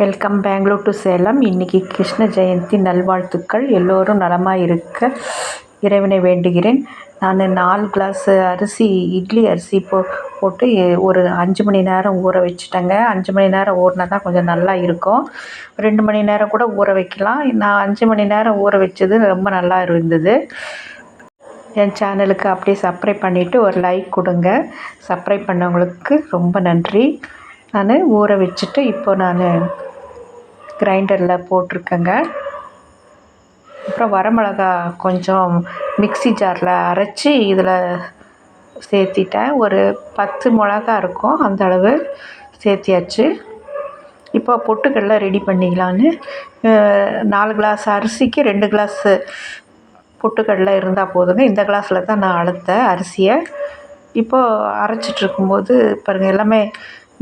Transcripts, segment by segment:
Welcome Bangalore to Salem இன்றைக்கி கிருஷ்ண ஜெயந்தி. நல்வாழ்த்துக்கள். எல்லோரும் நலமாக இருக்க இறைவனை வேண்டுகிறேன். நான் நாலு கிளாஸு அரிசி இட்லி அரிசி போ போட்டு ஒரு அஞ்சு மணி நேரம் ஊற வச்சுட்டேங்க. அஞ்சு மணி நேரம் ஊறினா தான் கொஞ்சம் நல்லா இருக்கும். ரெண்டு மணி நேரம் கூட ஊற வைக்கலாம். நான் அஞ்சு மணி நேரம் ஊற வச்சது ரொம்ப நல்லா இருந்தது. என் சேனலுக்கு அப்படியே சப்ஸ்கிரைப் பண்ணிவிட்டு ஒரு லைக் கொடுங்க. சப்ஸ்கிரைப் பண்ணவங்களுக்கு ரொம்ப நன்றி. நான் ஊற வச்சுட்டு இப்போ நான் கிரைண்டரில் போட்டிருக்கேங்க. அப்புறம் வரமிளகா கொஞ்சம் மிக்ஸி ஜாரில் அரைச்சி இதில் சேர்த்திட்டேன். ஒரு பத்து மிளகா இருக்கும். அந்த அளவு சேர்த்தியாச்சு. இப்போ பொட்டுக்கடலை ரெடி பண்ணிக்கலான்னு நாலு கிளாஸ் அரிசிக்கு ரெண்டு கிளாஸு பொட்டுக்கடலை இருந்தால் போதுங்க. இந்த கிளாஸில் தான் நான் அளத்தேன் அரிசியை. இப்போது அரைச்சிட்ருக்கும்போது பாருங்கள் எல்லாமே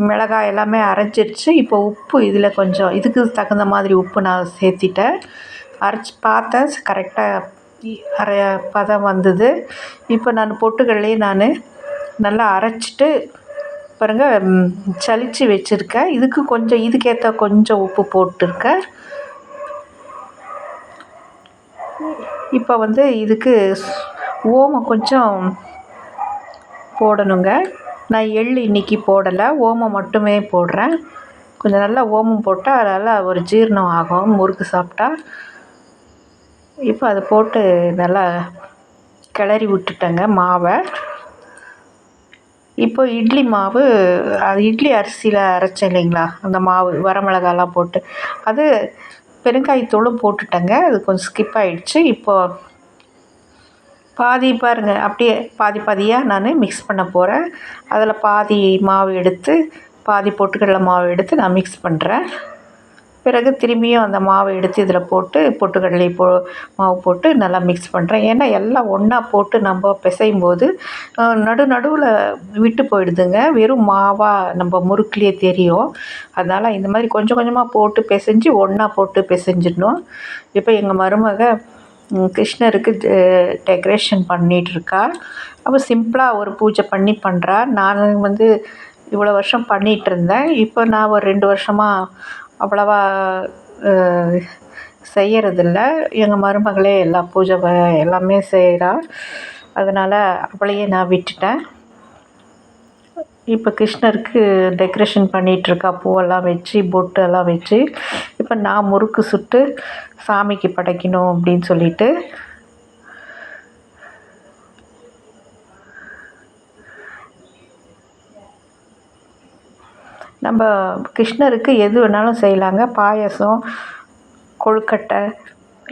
மிளகாய் எல்லாமே அரைஞ்சிருச்சு இப்போ உப்பு இதில் கொஞ்சம் இதுக்கு தகுந்த மாதிரி உப்பு நான் சேர்த்திட்டேன். அரைச்சி பார்த்தேன். கரெக்டாக அரை பதம் வந்தது. இப்போ நான் பொட்டுக்கடலையே நான் நல்லா அரைச்சிட்டு பாருங்கள் சலித்து வச்சுருக்கேன். இதுக்கு கொஞ்சம் இதுக்கேற்ற கொஞ்சம் உப்பு போட்டிருக்கேன். இப்போ வந்து இதுக்கு ஓமம் கொஞ்சம் போடணுங்க. நான் எள் இன்றைக்கி போடலை ஓமம் மட்டுமே போடுறேன். கொஞ்சம் நல்லா ஓமம் போட்டால் அதனால் ஒரு ஜீரணம் ஆகும் முறுக்கு சாப்பிட்டா. இப்போ அதை போட்டு நல்லா கிளறி விட்டுட்டேங்க மாவை. இப்போ இட்லி மாவு அது இட்லி அரிசியில் அரைச்சேன் இல்லைங்களா? அந்த மாவு வரமிளகாலாம் போட்டு. அது பெருங்காயத்தூளும் போட்டுட்டேங்க அது கொஞ்சம் ஸ்கிப் ஆகிடுச்சு இப்போது பாதி பாருங்கள் அப்படியே பாதி பாதியாக நான் மிக்ஸ் பண்ண போகிறேன் அதில் பாதி மாவு எடுத்து பாதி பொட்டுக்கடலை மாவு எடுத்து நான் மிக்ஸ் பண்ணுறேன் பிறகு திரும்பியும் அந்த மாவை எடுத்து இதில் போட்டு பொட்டுக்கடலை போ மாவு போட்டு நல்லா மிக்ஸ் பண்ணுறேன் ஏன்னா எல்லாம் ஒன்றா போட்டு நம்ம பிசையும் போது நடு நடுவில் விட்டு போயிடுதுங்க. வெறும் மாவாக நம்ம முறுக்குலேயே தெரியும். அதனால் இந்த மாதிரி கொஞ்சம் கொஞ்சமாக போட்டு பிசைஞ்சு ஒன்றா போட்டு பிசைஞ்சிடணும். இப்போ எங்கள் மருமக கிருஷ்ணருக்கு டெக்ரேஷன் பண்ணிகிட்ருக்கா அப்போ சிம்பிளாக ஒரு பூஜை பண்ணி பண்ணுறா நான் வந்து இவ்வளோ வருஷம் பண்ணிகிட்ருந்தேன் இப்போ நான் ஒரு ரெண்டு வருஷமாக அவ்வளவா செய்யறதில்ல. எங்கள் மருமகளே எல்லா பூஜை எல்லாமே செய்கிறா அதனால் அவளையே நான் விட்டுட்டேன். இப்போ கிருஷ்ணருக்கு டெக்கரேஷன் பண்ணிகிட்ருக்கா பூவெல்லாம் வச்சு பொட்டெல்லாம் வச்சு. இப்போ நான் முறுக்கு சுட்டு சாமிக்கு படைக்கணும் அப்படின்னு சொல்லிட்டு. நம்ம கிருஷ்ணருக்கு எது வேணாலும் செய்யலாங்க. பாயசம் கொழுக்கட்டை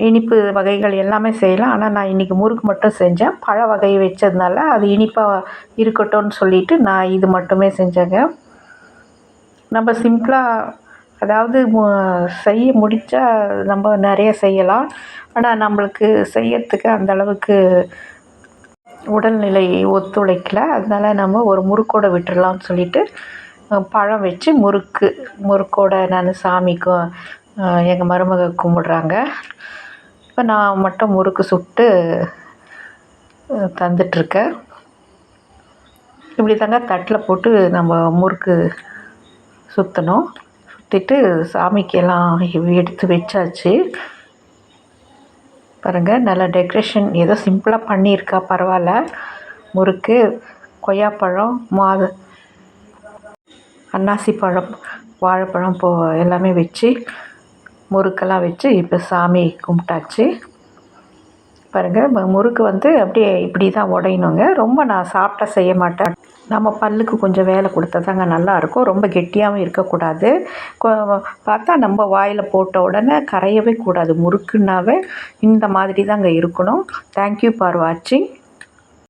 இனிப்பு வகைகள் எல்லாமே செய்யலாம். ஆனால் நான் இன்றைக்கி முறுக்கு மட்டும் செஞ்சேன். பழ வகை வச்சதுனால அது இனிப்பாக இருக்கட்டும்னு சொல்லிவிட்டு நான் இது மட்டுமே செஞ்சேங்க. நம்ம சிம்பிளாக அதாவது செய்ய முடித்தா நம்ம நிறைய செய்யலாம். ஆனால் நம்மளுக்கு செய்யறதுக்கு அந்த அளவுக்கு உடல்நிலை ஒத்துழைக்கல. அதனால் நம்ம ஒரு முறுக்கோட விட்டுடலாம்னு சொல்லிட்டு பழம் வச்சு முறுக்கு முறுக்கோட நான் சாமிக்கும் எங்கள் மருமக கும்பிட்றாங்க. இப்போ நான் மட்டும் முறுக்கு சுட்டு தந்துட்டுருக்கேன். இப்படி தாங்க தட்டில் போட்டு நம்ம முறுக்கு சுற்றணும் எடுத்துட்டு சாமிக்கெல்லாம் எடுத்து வச்சாச்சு. பாருங்கள் நல்லா டெக்ரேஷன் ஏதோ சிம்பிளாக பண்ணியிருக்கா பரவாயில்ல. முறுக்கு கொய்யாப்பழம் மாது அன்னாசி பழம் வாழைப்பழம் போ எல்லாமே வச்சு முறுக்கெல்லாம் வச்சு இப்போ சாமி கும்பிட்டாச்சு. பாருங்கள் முறுக்கு வந்து அப்படியே இப்படி தான் உடையணுங்க. ரொம்ப நான் சாப்பிட்டா செய்ய மாட்டேன். நம்ம பல்லுக்கு கொஞ்சம் வேலை கொடுத்தா தாங்க நல்லாயிருக்கும். ரொம்ப கெட்டியாகவும் இருக்கக்கூடாது. பார்த்தா நம்ம வாயில் போட்ட உடனே கரையவே கூடாது. முறுக்குன்னாவே இந்த மாதிரி தாங்க இருக்கணும் தேங்க்யூ ஃபார் வாட்சிங்